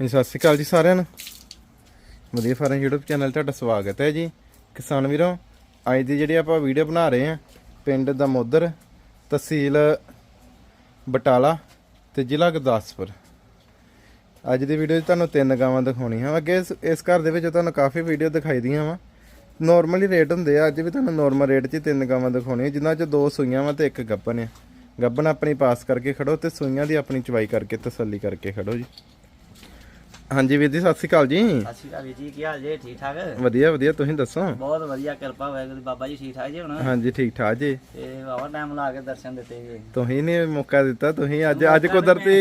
ਹਾਂਜੀ, ਸਤਿ ਸ਼੍ਰੀ ਅਕਾਲ ਜੀ ਸਾਰਿਆਂ ਨੂੰ। ਵਧੀਆ ਫਾਰਮ YouTube ਚੈਨਲ ਤੁਹਾਡਾ ਸਵਾਗਤ ਹੈ ਜੀ। ਕਿਸਾਨ ਵੀਰੋ, ਅੱਜ ਦੀ ਜਿਹੜੀ ਆਪਾਂ ਵੀਡੀਓ ਬਣਾ ਰਹੇ ਹਾਂ, ਪਿੰਡ ਦਮੋਦਰ, ਤਹਿਸੀਲ ਬਟਾਲਾ ਤੇ ਜ਼ਿਲ੍ਹਾ ਗੁਰਦਾਸਪੁਰ। ਅੱਜ ਦੀ ਵੀਡੀਓ 'ਚ ਤੁਹਾਨੂੰ ਤਿੰਨ ਗਾਵਾਂ ਦਿਖਾਉਣੀਆਂ ਅੱਗੇ ਇਸ- ਇਸ ਘਰ ਦੇ ਵਿੱਚ ਤੁਹਾਨੂੰ ਕਾਫੀ ਵੀਡੀਓ ਦਿਖਾਈ ਦੀਆਂ ਵਾ। ਨਾਰਮਲੀ ਰੇਟ ਹੁੰਦੇ ਆ, ਅੱਜ ਵੀ ਤੁਹਾਨੂੰ ਨਾਰਮਲ ਰੇਟ 'ਚ ਤਿੰਨ ਗਾਵਾਂ ਦਿਖਾਉਣੀਆਂ, ਜਿਨ੍ਹਾਂ 'ਚ ਦੋ ਸੂਈਆਂ ਵਾ ਤੇ ਇੱਕ ਗੱਬਨ ਆ। ਗੱਬਨ ਆਪਣੀ ਪਾਸ ਕਰਕੇ ਖੜੋ ਤੇ ਸੂਈਆਂ ਦੀ ਆਪਣੀ ਚਵਾਈ ਕਰਕੇ ਤਸੱਲੀ ਕਰਕੇ ਖੜੋ ਜੀ। ਹਾਂਜੀ ਵੀਰ ਜੀ ਸਤਿ ਸ਼੍ਰੀ ਅਕਾਲ ਜੀ। ਸਤਿ ਸ਼੍ਰੀ ਅਕਾਲ ਵੀਰ ਜੀ ਕੀ ਹਾਲ ਜੇ? ਠੀਕ ਠਾਕ? ਵਧੀਆ ਵਧੀਆ ਤੁਸੀਂ ਦੱਸੋ? ਬਹੁਤ ਵਧੀਆ ਕਿਰਪਾ ਵਾਹਿਗੁਰੂ ਬਾਬਾ ਜੀ ਠੀਕ ਠਾਕ ਜੀ ਹੁਣ? ਹਾਂਜੀ ਠੀਕ ਠਾਕ ਜੀ। ਤੇ ਵਾਵਾ ਟਾਈਮ ਲਾ ਕੇ ਦਰਸ਼ਨ ਦਿੱਤੇ ਜੀ। ਤੁਸੀਂ ਨੇ ਮੌਕਾ ਦਿੱਤਾ ਤੁਸੀਂ ਅੱਜ ਅੱਜ ਕੁਦਰਤੀ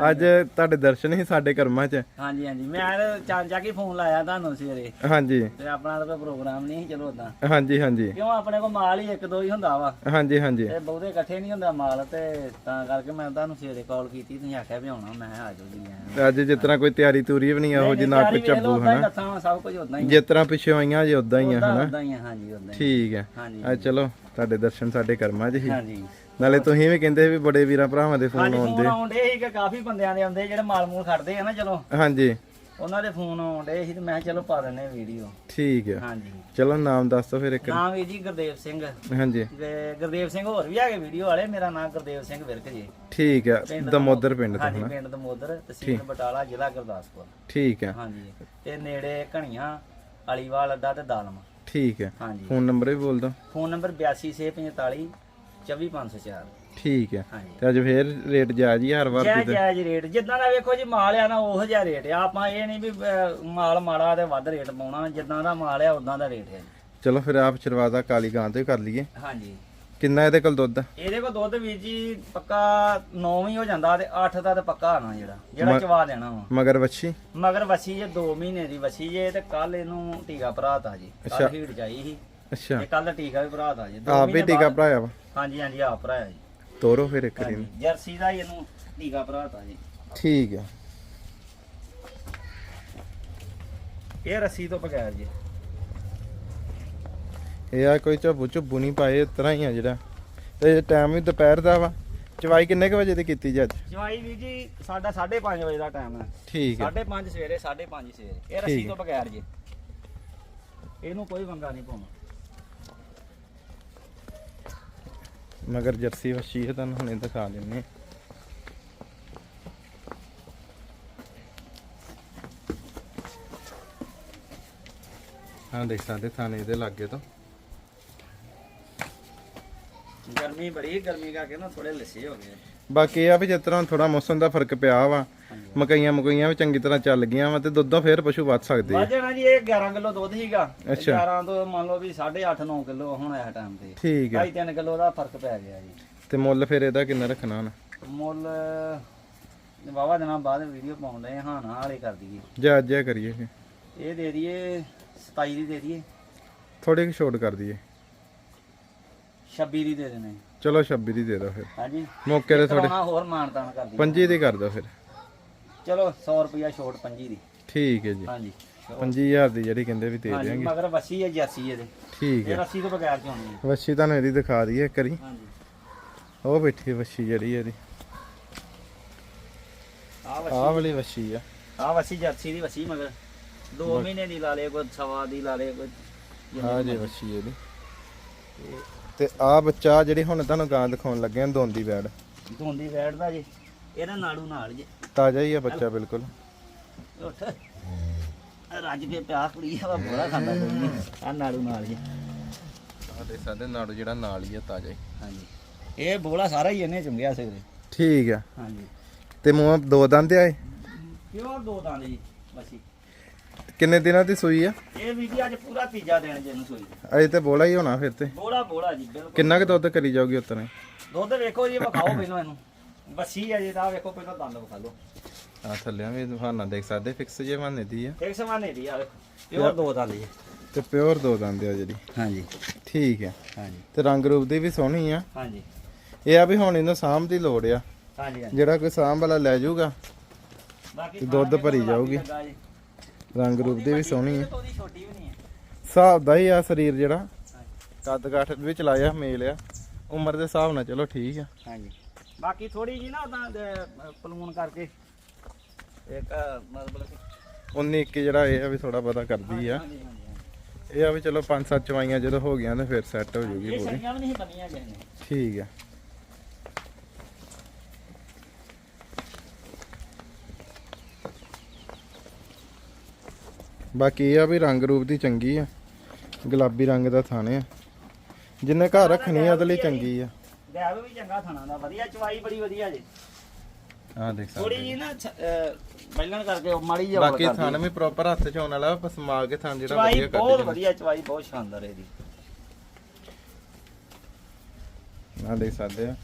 ਅੱਜ ਤੁਹਾਡੇ ਦਰਸ਼ਨ ਹੀ ਸਾਡੇ ਕਰਮਾਂ 'ਚ। ਹਾਂਜੀ ਹਾਂਜੀ। ਮੈਂ ਚਾਂਚਾ ਕੀ ਫੋਨ ਲਾਇਆ ਤੁਹਾਨੂੰ ਸਵੇਰੇ। ਹਾਂਜੀ। ਤੇ ਆਪਣਾ ਤਾਂ ਕੋਈ ਪ੍ਰੋਗਰਾਮ ਨਹੀਂ ਸੀ ਚਲੋ ਉਦਾਂ ਹਾਂਜੀ ਹਾਂਜੀ। ਕਿਉਂ ਆਪਣੇ ਕੋਲ ਮਾਲ ਹੀ ਇੱਕ ਦੋ ਹੀ ਹੁੰਦਾ ਵਾ। ਹਾਂਜੀ ਹਾਂਜੀ। ਤੇ ਬਹੁਤੇ ਇਕੱਠੇ ਨਹੀਂ ਹੁੰਦਾ ਮਾਲ ਤੇ ਤਾਂ ਕਰਕੇ ਮੈਂ ਤੁਹਾਨੂੰ ਸਵੇਰੇ ਕਾਲ ਕੀਤੀ ਤੁਸੀਂ ਆਖਿਆ ਵੀ ਆਉਣਾ ਮੈਂ ਆ ਜਾਓ ਜੀ ਮੈਂ ਤੇ ਅੱਜ ਜਿਸ ਤਰ੍ਹਾਂ ਕੋਈ ਤਿਆਰੀ ਤੂਰੀ ਵੀ ਨਹੀਂ ਇਹੋ ਜੀ ਨਾ ਕੋਈ ਚੱਬੂ ਹਨਾ। ਦੱਸਾਂ ਸਭ ਕੁਝ ਉਦਾਂ ਹੀ ਜਿਸ ਤਰ੍ਹਾਂ ਪਿੱਛੇ ਆਈਆਂ ਜੇ ਉਦਾਂ ਹੀ ਆ ਹਨਾ। ਉਦਾਂ ਹੀ ਆ, ਹਾਂਜੀ ਉਦਾਂ ਹੀ। ਠੀਕ ਹੈ। ਹਾਂਜੀ ਆ ਚਲੋ ਤੁਹਾਡੇ ਦਰਸ਼ਨ ਸਾਡੇ ਕਰਮਾਂ 'ਚ ਹੀ। ਹਾਂਜੀ। ਨਾਲੇ ਤੁਸੀਂ ਵੀ ਕਹਿੰਦੇ ਵੀ ਬੜੇ ਵੀਰਾਂ ਭਰਾਵਾਂ ਦੇ ਫੋਨ ਹਾਂਜੀ ਆਉਂਦੇ। ਫੋਨ ਆਉਂਦੇ ਸੀ ਕਿ ਕਾਫੀ ਬੰਦਿਆਂ ਦੇ ਆਉਂਦੇ ਜਿਹੜੇ ਮਾਲ ਮੂਲ ਖੜਦੇ ਆ ਨਾ ਚਲੋ। ਹਾਂਜੀ। ਉਹਨਾਂ ਦੇ ਫੋਨ ਆਉਂਦੇ ਸੀ ਤੇ ਮੈਂ ਕਿਹਾ ਚਲੋ ਪਾ ਦਿੰਨੇ ਵੀਡੀਓ ਠੀਕ ਹੈ ਹਾਂਜੀ। ਚਲੋ ਨਾਮ ਦੱਸ ਦਿਓ ਫਿਰ ਇੱਕ। ਨਾਮ ਵੀ ਜੀ ਗੁਰਦੇਵ ਸਿੰਘ। ਹਾਂਜੀ। ਤੇ ਗੁਰਦੇਵ ਸਿੰਘ ਹੋਰ ਵੀ ਹੈਗੇ ਵੀਡੀਓ ਵਾਲੇ ਮੇਰਾ ਨਾਮ ਗੁਰਦੇਵ ਸਿੰਘ ਵਿਰਕ ਜੀ। ਠੀਕ ਹੈ ਦਮੋਦਰ ਪਿੰਡ ਤੋਂ ਹਾਂਜੀ ਪਿੰਡ ਦਮੋਦਰ ਤਹਿਸੀਲ ਬਟਾਲਾ ਜ਼ਿਲ੍ਹਾ ਗੁਰਦਾਸਪੁਰ। ਠੀਕ ਹੈ ਹਾਂਜੀ ਤੇ ਨੇੜੇ ਘਣੀਆਂ ਅਲੀਵਾਲ ਅੱਡਾ ਤੇ ਦਾਲਮ। ਠੀਕ ਹੈ ਫੋਨ ਨੰਬਰ ਵੀ ਬੋਲ ਦਿਓ। ਫੋਨ ਨੰਬਰ 8245 24504 ਠੀਕ ਹੈ। ਹਾਂਜੀ। ਤੇ ਅੱਜ ਫੇਰ ਰੇਟ ਜਾਇਜ਼ ਹੀ ਹਰ ਵਾਰ ਦੀ ਜੈ ਜੀ ਰੇਟ। ਜਿੱਦਾਂ ਦਾ ਵੇਖੋ ਜੀ ਮਾਲ ਆ ਨਾ ਉਹੋ ਜਿਹਾ ਰੇਟ ਆ। ਆਪਾਂ ਇਹ ਨਹੀਂ ਵੀ ਅਹ, ਮਾਲ ਮਾੜਾ ਤੇ ਵੱਧ ਰੇਟ ਪਾਉਣਾ ਜਿੱਦਾਂ ਦਾ ਮਾਲ ਆ ਉਦਾਂ ਦਾ ਰੇਟ ਹੈ। ਚਲੋ ਫਿਰ ਆਪ ਸ਼ੁਰੂਆਤ ਕਾਲੀ ਗਾਂ ਤੋਂ ਹੀ ਕਰ ਲਈਏ। ਹਾਂਜੀ। ਕਿੰਨਾ ਇਹਦੇ ਕੋਲ ਦੁੱਧ? ਇਹਦੇ ਕੋਲ ਦੁੱਧ ਵੀਰ ਜੀ ਪੱਕਾ 9 ਵੀ ਹੋ ਜਾਂਦਾ ਤੇ 8 ਦਾ ਤੇ ਪੱਕਾ ਆਣਾ ਜਿਹੜਾ ਜਿਹੜਾ ਚਵਾ ਦੇਣਾ ਵਾ। ਮਗਰ ਵੱਛੀ? ਮਗਰ ਵਸੀ ਜੇ 2 ਮਹੀਨੇ ਦੀ ਵਸੀ ਜੇ ਤੇ ਕੱਲ ਇਹਨੂੰ ਟੀਕਾ ਭਰਾਤਾ ਜੀ। ਕੱਲ ਹੀੜ ਜਾਈ ਸੀ। ਅੱਛਾ। ਤੇ ਕੱਲ ਟੀਕਾ ਵੀ ਭਰਾਤਾ ਜੀ। ਦੋ ਆਪ ਵੀ ਮਹੀਨੇ ਟੀਕਾ ਬਾਅਦ- ਭਰਾਇਆ ਵਾ? ਹਾਂਜੀ ਹਾਂਜੀ ਆਪ ਭਰਾਇਆ ਜੀ। ਤੋਰੋ ਫਿਰ ਇੱਕ ਵਾਰੀ ਹਾਂਜੀ, ਜਰਸੀ ਦਾ ਹੀ ਇਹਨੂੰ ਟੀਕਾ ਭਰਾਤਾ ਜੀ। ਠੀਕ ਹੈ ਇਹ ਰੱਸੀ ਤੋਂ ਬਗੈਰ ਜੀ। ਇਹ ਆ ਕੋਈ ਝੱਬੂ ਝੁੱਬੂ ਨਹੀਂ ਪਾਏ ਇਸ ਤਰ੍ਹਾਂ ਹੀ ਆ ਜਿਹੜਾ। ਤੇ ਟਾਈਮ ਵੀ ਦੁਪਹਿਰ ਦਾ ਵਾ। ਚਵਾਈ ਕਿੰਨੇ ਕੁ ਵਜੇ ਦੀ ਕੀਤੀ ਜੀ ਅੱਜ? ਜਵਾਈ ਵੀ ਜੀ ਸਾਡਾ 5:30 ਵਜੇ ਦਾ ਟਾਈਮ ਹੈ। ਠੀਕ ਹੈ 5:30 ਸਵੇਰੇ 5:30 ਸਵੇਰੇ। ਇਹ ਰੱਸੀ ਤੋਂ ਬਗੈਰ ਜੀ। ਇਹਨੂੰ ਕੋਈ ਵੰਗਾ ਨਹੀਂ ਪਾਉਣਾ। ਮਗਰ ਜਰਸੀ ਵੱਛੀ ਹੈ, ਤੁਹਾਨੂੰ ਹੁਣੇ ਦਿਖਾ ਦਿੰਨੇ ਹਾਂ ਦੇਖ ਸਕਦੇ ਥਾਣੇ ਇਹਦੇ ਲਾਗੇ ਤੋਂ। ਗਰਮੀ ਬੜੀ, ਗਰਮੀ ਕਰਕੇ ਨਾ ਥੋੜੇ ਲੱਸੀ ਹੋ ਗਏ। ਬਾਕੀ ਇਹ ਆ ਵੀ ਜਿਸ ਤਰ੍ਹਾਂ ਥੋੜਾ ਮੌਸਮ ਦਾ ਫ਼ਰਕ ਪਿਆ ਵਾ ਮਕਈਆਂ ਮਕਈਆਂ ਵੀ ਚੰਗੀ ਤਰ੍ਹਾਂ ਚੱਲ ਗਈਆਂ ਵਾ ਤੇ ਦੁੱਧੋਂ ਫੇਰ ਪਸ਼ੂ ਵੱਧ ਸਕਦੇ ਆ। ਵੱਧ ਜਾਣਾ ਜੀ ਇਹ 11 ਕਿਲੋ ਦੁੱਧ ਸੀਗਾ ਤੇ ਅੱਛਾ। 11 ਤੋਂ ਮੰਨ ਲਓ ਵੀ 8.5 9 ਕਿਲੋ ਹੁਣ ਆਇਆ ਟਾਈਮ ਤੇ। ਠੀਕ ਹੈ 2.5 3 ਕਿਲੋ ਦਾ ਫ਼ਰਕ ਪੈ ਗਿਆ ਜੀ। ਤੇ ਮੁੱਲ ਫਿਰ ਇਹਦਾ ਕਿੰਨਾ ਰੱਖਣਾ ਹੁਣ? ਮੁੱਲ ਵਾਵਾ ਦਿਨਾਂ ਬਾਅਦ ਵੀਡੀਓ ਪਾਉਂਦੇ ਹਾਂ ਨਾ ਵਾਲੇ ਕਰ ਦਈਏ। ਜਾ ਜਾ ਕਰੀਏ। ਇਹ ਦੇ ਦਈਏ 27 ਦੀ ਦੇ ਦਈਏ। ਥੋੜੀ ਜਿਹੀ ਛੋਟ ਕਰ ਦਈਏ। 26 ਦੀ ਦੇ ਦੇਣੇ। ਚਲੋ 26 ਦੀ ਦੇ ਦਿਓ ਫਿਰ। ਹਾਂਜੀ। ਮੌਕੇ ਤੇ ਥੋੜੀ ਕਰਾਉਣਾ ਹੋਰ ਮਾਨਤਾਨ ਕਰ ਦਈਏ ਪੰਜੀ ਦੀ ਕਰ ਦਿਓ ਫਿਰ। ਚਲੋ 100 ਰੁਪਿਆ ਛੋਟ 25 ਦੀ। ਠੀਕ ਹੈ ਜੀ। ਹਾਂਜੀ। 25000 ਦੀ ਜਿਹੜੀ ਕਹਿੰਦੇ ਵੀ ਦੇ ਹਾਂਜੀ ਮਗਰ ਵਸੀ ਹੈ ਜਰਸੀ ਇਹਦੇ। ਠੀਕ ਇਹ ਹੈ ਰੱਸੀ ਤੋਂ ਬਗੈਰ ਚ ਹੋਣੀ ਹੈ? ਵੱਛੀ ਤੁਹਾਨੂੰ ਇਹਦੀ ਦਿਖਾ ਦਈਏ ਇੱਕ ਵਾਰੀ। ਹਾਂਜੀ। ਉਹ ਬੈਠੀ ਹੈ ਵੱਛੀ ਜਿਹੜੀ ਇਹਦੀ। ਆ ਵਸੀ। ਆਹ ਵਾਲੀ ਵੱਛੀ ਆ। ਆ ਵਸੀ ਜਰਸੀ ਦੀ ਵਸੀ ਮਗਰ। 2 ਮਹੀਨੇ ਦੀ ਲਾ ਲੇ ਕੋਈ ਸਵਾ ਦੀ ਲਾ ਲੇ ਕੋਈ ਆਹ ਜੇ ਵੱਛੀ ਇਹਦੀ। ਤੇ ਆ ਬੱਚਾ ਜਿਹੜੀ ਹੁਣ ਤੁਹਾਨੂੰ ਗਾਂ ਦਿਖਾਉਣ ਲੱਗੇ ਆ ਦੋਂਦੀ ਵੈੜ ਧੁੰਦੀ ਬੈਠਦਾ ਜੀ। ਇਹਦਾ ਨਾੜੂ ਨਾਲ ਜੀ। ਤਾਜ਼ਾ ਹੀ ਆ ਬੱਚਾ ਬਿਲਕੁਲ। ਉੱਠ। ਰੱਜ ਕੇ ਪਿਆ ਕੁੜੀ ਆ ਬੋਲਾ ਖਾਂਦਾ ਆ ਨਾੜੂ ਨਾਲ ਜੀ। ਦੇ ਸਾਡੇ ਨਾੜੂ ਜਿਹੜਾ ਨਾਲ ਹੀ ਆ ਤਾਜ਼ਾ ਹੀ। ਹਾਂਜੀ। ਇਹ ਬੋਲਾ ਸਾਰਾ ਹੀ ਇਹਨੇ ਚੁੰਗਿਆ ਸਵੇਰੇ ਠੀਕ ਆ। ਹਾਂਜੀ। ਤੇ ਮੂੰਹ ਦੋ ਦੰਦ ਆਏ ਪਿਓਰ ਦੋ ਦੰਦ ਜੀ। ਕਿੰਨੇ ਦਿਨਾਂ ਦੀ ਸੂਈ ਆ? ਇਹ ਵੀ ਜੀ ਅੱਜ ਪੂਰਾ ਤੀਜਾ ਦਿਨ ਜਿਹਨੂੰ ਸੋਈ ਅਜੇ ਤੇ ਬੋਲਾ ਹੀ ਹੋਣਾ ਫਿਰ ਤੇ। ਬੋਲਾ ਬੋਲਾ ਜੀ ਬਿਲਕੁਲ। ਕਿੰਨਾ ਕੁ ਦੁੱਧ ਕਰੀ ਜਾਊਗੀ ਉਤਨੇ ਦੁੱਧ ਵੇਖੋ ਜੀ ਵਿਖਾਓ ਪਹਿਲਾਂ ਇਹਨੂੰ। ਵਸੀ ਹੈ ਜੀ ਤਾਂ ਵੇਖੋ ਪਹਿਲਾਂ ਦੰਦ ਵਿਖਾ ਲਓ। ਆ ਥੱਲਿਆਂ ਵੀ ਬਹਾਨਾ ਦੇਖ ਸਕਦੇ ਫਿਕਸ ਜੇ ਬਹਾਨੇ ਦੀ ਆ। ਇੱਕ ਸਮਾਨੇ ਦੀ ਆ ਵੇਖੋ। ਪਿਓਰ ਦੋ ਦੰਦ ਜੀ। ਤੇ ਪਿਓਰ ਦੋ ਦੰਦ ਆ ਜਿਹੜੀ। ਹਾਂਜੀ। ਠੀਕ ਆ। ਹਾਂਜੀ। ਤੇ ਰੰਗ ਰੂਪ ਦੀ ਵੀ ਸੋਹਣੀ ਆ। ਹਾਂਜੀ। ਇਹ ਆ ਵੀ ਹੁਣ ਇਹਨੂੰ ਸਾਂਭ ਦੀ ਲੋੜ ਆ। ਹਾਂਜੀ ਜਿਹੜਾ ਕੋਈ ਸਾਂਭ ਵਾਲਾ ਲੈ ਜਾਊਗਾ ਬਾਕੀ ਦੁੱਧ ਭਰੀ ਜਾਊਗੀ। ਰੰਗ ਰੂਪ ਦੀ ਵੀ ਸੋਹਣੀ ਆ। ਉਹਦੀ ਛੋਟੀ ਵੀ ਨਹੀਂ ਹੈ। ਹਿਸਾਬ ਦਾ ਹੀ ਆ ਸਰੀਰ ਜਿਹੜਾ। ਕੱਦ ਕਾਠ ਵੀ ਚਲਾਇਆ ਮੇਲ ਆ। ਉਮਰ ਦੇ ਹਿਸਾਬ ਨਾਲ ਚਲੋ ਠੀਕ ਆ। ਹਾਂਜੀ। ਬਾਕੀ ਥੋੜੀ ਜੀ ਨਾ ਉਦਾਂ ਪਲੂਨ ਕਰਕੇ। ਇੱਕ ਮਤਲਬ ਕਿ 19 21 ਜਿਹੜਾ ਇਹ ਆ ਵੀ ਥੋੜਾ ਬਹੁਤਾ ਕਰਦੀ ਆ। ਇਹ ਆ ਵੀ ਚਲੋ ਪੰਜ ਸੱਤ ਚਵਾਈਆਂ ਜਦੋਂ ਹੋ ਗਈਆਂ ਤੇ ਫਿਰ ਸੈੱਟ ਹੋ ਜੂਗੀ ਪੂਰੀ। ਠੀਕ ਆ। ਬਾਕੀ ਇਹ ਆ ਵੀ ਰੰਗ ਰੂਪ ਦੀ ਚੰਗੀ ਆ। ਗੁਲਾਬੀ ਰੰਗ ਦਾ ਥਾਣੇ ਆ। ਜਿੰਨੇ ਘਰ ਰੱਖਣੀ ਆ ਉਹਦੇ ਲਈ ਚੰਗੀ ਆ। ਡੈਬ ਵੀ ਚੰਗਾ ਥਣਾ ਦਾ। ਵਧੀਆ ਚਵਾਈ ਬੜੀ ਵਧੀਆ ਜੀ। ਆ ਦੇਖ ਥੋੜੀ ਸਕਦੇ ਜੀ। ਨਾ ਬੈਲਣ ਕਰਕੇ ਉਹ ਮਾੜੀ ਜਿਹੀ ਬਾਕੀ ਹਵਾ ਥਾਨ ਵੀ ਪ੍ਰੋਪਰ ਹੱਥ ਚ ਆਉਣ ਵਾਲਾ ਬਸ ਮਾਰ ਕੇ ਥਾਨ ਜਿਹੜਾ ਚਵਾਈ ਵਧੀਆ ਕੱਢ ਬਹੁਤ ਜਾਣਾ ਵਧੀਆ ਚਵਾਈ ਬਹੁਤ ਸ਼ਾਨਦਾਰ ਹੈ ਇਹਦੀ। ਆ ਦੇਖ ਸਕਦੇ ਆ।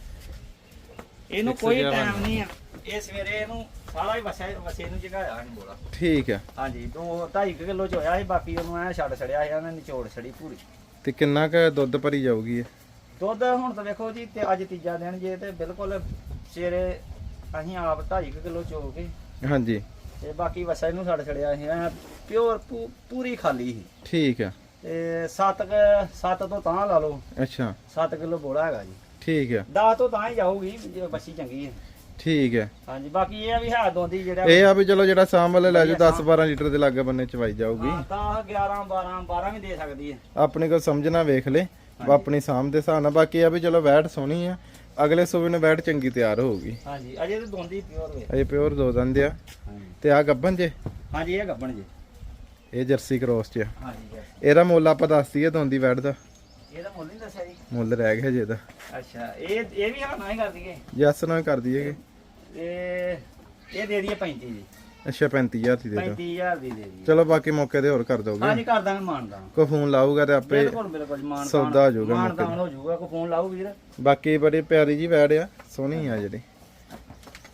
ਇਹਨੂੰ ਕੋਈ ਟਾਈਮ ਨਹੀਂ ਆ। ਇਹ ਸਵੇਰੇ ਇਹਨੂੰ ਸਾਰਾ ਹੀ ਵਸਿਆ ਵਸੇ ਨੂੰ ਜਗਾਇਆ ਨਹੀਂ ਬੋਲਾ। ਠੀਕ ਆ ਹਾਂਜੀ ਦੋ 2.5 ਕਿਲੋ ਚ ਹੋਇਆ ਸੀ ਬਾਕੀ ਉਹਨੂੰ ਐ ਛੱਡ ਛੜਿਆ ਸੀ ਉਹਨੇ ਨਿਚੋੜ ਛੜੀ ਪੂਰੀ। ਤੇ ਕਿੰਨਾ ਕ ਦੁੱਧ ਭਰੀ ਜਾਊਗੀ ਇਹ? ਦੁੱਧ ਹੁਣ ਤਾਂ ਵੇਖੋ ਜੀ ਤੇ ਅੱਜ ਤੀਜਾ ਦਿਨ ਜੇ ਤੇ ਬਿਲਕੁਲ ਸਵੇਰੇ ਅਸੀਂ ਆਪ 2.5 ਕਿਲੋ ਚੋ ਕੇ ਹਾਂਜੀ। ਤੇ ਬਾਕੀ ਵਸਾ ਇਹਨੂੰ ਛੱਡ ਛੜਿਆ ਸੀ ਐ ਪਿਓਰ ਪੂਰੀ ਖਾਲੀ ਸੀ। ਠੀਕ ਆ ਤੇ 7 7 ਤੋਂ ਤਾਂ ਲਾ ਲਓ। ਅੱਛਾ। 7 ਕਿਲੋ ਬੋਲਾ ਹੈਗਾ ਜੀ। ਠੀਕ ਆ 10 ਤੋਂ ਤਾਂ ਹੀ ਜਾਊਗੀ ਜੇ ਬੱਸੀ ਚੰਗੀ ਹੈ। ਠੀਕ ਹੈ। ਹਾਂਜੀ ਬਾਕੀ ਇਹ ਆ ਵੀ ਹੈ ਦੋਂਦੀ ਜਿਹੜਾ ਇਹ ਆ ਵੀ ਚਲੋ ਜਿਹੜਾ ਸਾਮ ਵਾਲੇ ਲੈ ਜਾਓ 10 12 ਲੀਟਰ ਦੇ ਲਾਗੇ ਬੰਨੇ ਚਵਾਈ ਜਾਊਗੀ। ਹਾਂ, 10 11 12 12 ਵੀ ਦੇ ਸਕਦੀ ਹੈ। ਆਪਣੀ ਕੋ ਸਮਝਣਾ ਵੇਖ ਲੈ ਆਪਣੀ ਸਾਮ ਦੇ ਹਿਸਾਬ ਨਾਲ। ਬਾਕੀ ਆ ਵੀ ਚਲੋ ਵੈਟ ਸੋਹਣੀ ਆ ਅਗਲੇ ਸੂਬੇ ਨੂੰ ਵੈਟ ਚੰਗੀ ਤਿਆਰ ਹੋਊਗੀ। ਹਾਂਜੀ ਅਜੇ ਤੇ ਦੋਂਦੀ ਪਿਓਰ ਵੇ। ਅਜੇ ਪਿਓਰ ਦੋ ਦੰਦ ਆ। ਤੇ ਆ ਗੱਬਨ ਜੇ? ਹਾਂਜੀ ਇਹ ਗੱਬਣ ਜੀ। ਇਹ ਜਰਸੀ ਕ੍ਰੋਸ ਚ। ਹਾਂਜੀ। ਇਹਦਾ ਮੁੱਲ ਆਪਾਂ ਦੱਸ ਦਈਏ ਦੋਂਦੀ ਵੈਟ ਦਾ? ਇਹਦਾ ਮੁੱਲ ਨਹੀਂ ਦੱਸਿਆ ਜੀ। ਮੁੱਲ ਰਹਿ ਗਿਆ ਜੇ ਇਹਦਾ। ਅੱਛਾ ਇਹ ਇਹ ਵੀ ਹਾਂ ਨਾ ਹੀ ਕਰ ਦਈਏ। ਜੱਸ ਨਾਲ ਕਰ ਦਈਏਗੇ ਇਹ ਇਹ ਦੇ ਦਈਏ 35 ਜੀ। ਅੱਛਾ 35000 ਦੀ ਦੇ ਦਿਓ। 35000 ਦੀ ਦੇ ਦਈਏ। ਚਲੋ ਬਾਕੀ ਮੌਕੇ ਤੇ ਹੋਰ ਕਰ ਦੋਗੇ। ਹਾਂਜੀ ਕਰ ਦਾਂਗੇ ਮਾਨਦਾਨ ਕੋਈ ਫੋਨ ਲਾਊਗਾ ਤੇ ਆਪੇ ਬਿਲਕੁਲ ਬਿਲਕੁਲ ਮਾਨਦਾਨ ਸੌਦਾ ਹੋ ਜਾਊਗਾ ਮੌਕੇ ਮਾਨਦਾਨ ਹੋ ਜਾਊਗਾ ਕੋ ਫੋਨ ਲਾਊ ਵੀਰ। ਬਾਕੀ ਬੜੀ ਪਿਆਰੀ ਜੀ ਵੈੜ ਆ ਸੋਹਣੀ ਆ ਜਿਹੜੀ।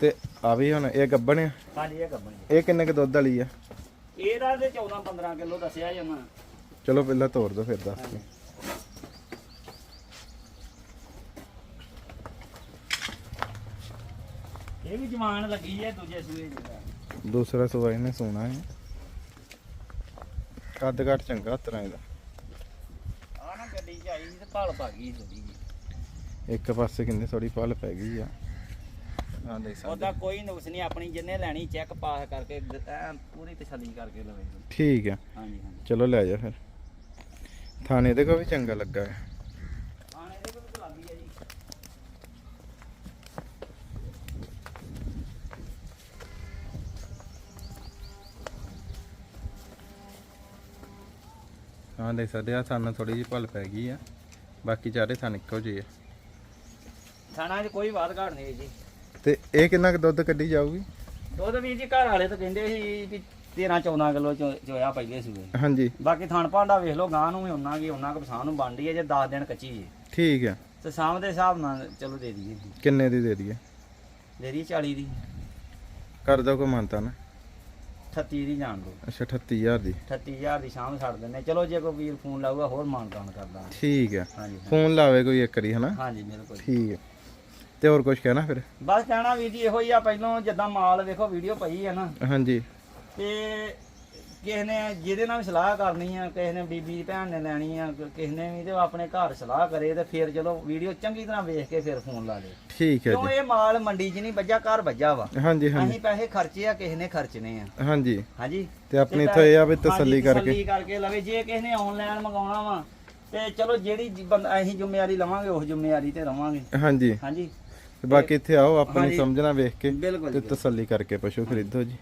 ਤੇ ਆ ਵੀ ਹੁਣ ਇਹ ਗੱਬਣ ਆ। ਹਾਂਜੀ ਇਹ ਗੱਬਣ ਇਹ ਕਿੰਨੇ ਕ ਦੁੱਧ ਵਾਲੀ ਆ? ਇਹਦਾ ਤੇ 14 15 ਕਿਲੋ ਦੱਸਿਆ ਜਮਾ ਚਲੋ ਪਹਿਲਾਂ ਤੋੜ ਦੋ ਫਿਰ ਦੱਸ ਦਿਓ। ਇਹ ਵੀ ਜਵਾਨ ਲੱਗੀ ਹੈ ਦੂਜੇ ਸੂਏ ਜਿਹੜਾ ਦੂਸਰਾ ਸੂਆ ਇਹਨੇ ਸੋਨਾ ਹੈ। ਕੱਦ ਘੱਟ ਚੰਗਾ ਤਰ੍ਹਾਂ ਇਹਦਾ। ਆ ਨਾ ਗੱਡੀ ਚ ਆਈ ਸੀ ਤੇ ਭਾਲ ਪਾ ਗਈ ਥੋੜੀ ਜੀ ਇੱਕ ਪਾਸੇ ਕਿੰਨੇ ਥੋੜੀ ਪਲ ਪੈ ਗਈ ਆ। ਆ ਦੇਖ ਸਕਦੇ ਉਹਦਾ ਕੋਈ ਨੁਕਸ ਨਹੀਂ ਆਪਣੀ ਜਿੰਨੇ ਲੈਣੀ ਚੈੱਕ ਪਾਸ ਕਰਕੇ ਦ- ਐਨ ਪੂਰੀ ਤਸੱਲੀ ਕਰਕੇ ਲਵੇ। ਠੀਕ ਆ ਹਾਂਜੀ ਹਾਂਜੀ। ਚਲੋ ਲੈ ਜਾ ਫਿਰ। ਥਾਣੇ ਦੇ ਕੋ ਵੀ ਚੰਗਾ ਲੱਗਾ ਹੈ। ਹਾਂ ਦੇਖ ਸਕਦੇ ਆ ਸਾਨੂੰ ਥੋੜੀ ਜਿਹੀ ਪਲ ਪੈ ਗਈ ਆ। ਬਾਕੀ ਚਾਰੇ ਥਾਂ ਇੱਕੋ ਜਿਹੇ ਆ। ਥਾਣਾ 'ਚ ਕੋਈ ਬਾਤ ਘਾਟ ਨਹੀਂ ਜੀ। ਤੇ ਇਹ ਕਿੰਨਾ ਕੁ ਦੁੱਧ ਕੱਢੀ ਜਾਊਗੀ? ਦੁੱਧ ਵੀ ਜੀ ਘਰ ਵਾਲੇ ਤਾਂ ਕਹਿੰਦੇ ਸੀ ਵੀ 13 14 ਕਿਲੋ ਚੋਇਆ ਪਹਿਲੇ ਸੂਏ ਹਾਂਜੀ। ਬਾਕੀ ਥਣ ਭਾਂਡਾ ਵੇਖ ਲਓ ਗਾਂ ਨੂੰ ਵੀ ਉਹਨਾਂ ਕੀ ਉਹਨਾਂ ਕੁ ਪਸਾਹ ਨੂੰ ਬਣਦੀ ਹੈ ਜੇ 10 ਦਿਨ ਕੱਚੀ ਹੈ ਠੀਕ ਆ। ਤੇ ਸ਼ਾਮ ਦੇ ਹਿਸਾਬ ਨਾਲ ਚਲੋ ਦੇ ਦਈਏ। ਕਿੰਨੇ ਦੀ ਦੇ ਦਈਏ? ਦੇ ਦਈਏ 40 ਦੀ। ਕਰ ਦੋ ਕੋ ਮੰਨਤਾ ਨਾ। 38 ਦੀ ਜਾਣ ਦੋ ਅੱਛਾ 38000 ਦੀ। 38000 ਦੀ ਸ਼ਾਮ ਛੱਡ ਦਿੰਦੇ ਚਲੋ ਜੇ ਕੋਈ ਵੀਰ ਫੋਨ ਲਾਊਗਾ ਹੋਰ ਮਾਨਤਾਨ ਕਰਦਾ ਠੀਕ ਹਾਂਜੀ ਫੋਨ ਲਾਵੇ ਕੋਈ ਇੱਕ ਵਾਰੀ ਹਨਾ? ਹਾਂਜੀ ਬਿਲਕੁਲ ਠੀਕ ਹੈ। ਤੇ ਹੋਰ ਕੁਝ ਕਹਿਣਾ ਫਿਰ? ਬਸ ਕਹਿਣਾ ਵੀਰ ਜੀ ਇਹੋ ਹੀ ਆ ਪਹਿਲੋਂ ਜਿੱਦਾਂ ਮਾਲ ਵੇਖੋ ਵੀਡੀਓ ਪਈ ਆ ਨਾ। ਹਾਂਜੀ। ਤੇ ਕਿਸੇ ਨੇ ਜਿਹਦੇ ਨਾਲ ਵੀ ਸਲਾਹ ਕਰਨੀ ਆ ਕਿਸੇ ਨੇ ਬੀਬੀ ਦੀ ਭੈਣ ਨੇ ਲੈਣੀ ਆ ਕਿਸੇ ਨੇ ਵੀ ਤੇ ਉਹ ਆਪਣੇ ਘਰ ਸਲਾਹ ਕਰੇ ਤੇ ਫਿਰ ਚਲੋ ਵੀਡੀਓ ਚੰਗੀ ਤਰ੍ਹਾਂ ਵੇਖ ਕੇ ਫਿਰ ਫੋਨ ਲਾ ਲੇ। ਠੀਕ ਹੈ ਕਿਉਂ ਜੀ। ਇਹ ਮਾਲ ਮੰਡੀ 'ਚ ਨਹੀਂ ਵੱਜਾ ਘਰ ਵੱਜਾ ਵਾ। ਹਾਂਜੀ ਹਾਂਜੀ। ਅਸੀਂ ਪੈਸੇ ਖਰਚੇ ਆ ਕਿਸੇ ਨੇ ਖਰਚਨੇ ਆ। ਹਾਂਜੀ। ਹਾਂਜੀ। ਤੇ ਆਪਣੀ ਇੱਥੋਂ ਇਹ ਆ ਵੀ ਤਸੱਲੀ ਕਰਕੇ। ਤਸੱਲੀ ਕਰਕੇ ਲਵੇ ਜੇ ਕਿਸੇ ਨੇ ਆਨਲਾਈਨ ਮੰਗਾਉਣਾ ਵਾ ਤੇ ਚਲੋ ਜਿਹੜੀ ਜੀ ਬੰਦਾ ਅਸੀਂ ਜ਼ਿੰਮੇਵਾਰੀ ਲਵਾਂਗੇ ਉਹ ਜ਼ਿੰਮੇਵਾਰੀ ਤੇ ਰਵਾਂਗੇ। ਹਾਂਜੀ। ਹਾਂਜੀ। ਤੇ ਬਾਕੀ ਇੱਥੇ ਆਓ ਆਪਣੀ ਹਾਂਜੀ। ਸਮਝਣਾ ਵੇਖ ਕੇ ਬਿਲਕੁਲ ਤੇ ਜੀ, ਤਸੱਲੀ ਕਰਕੇ ਪਸ਼ੂ ਖਰੀਦੋ ਜੀ।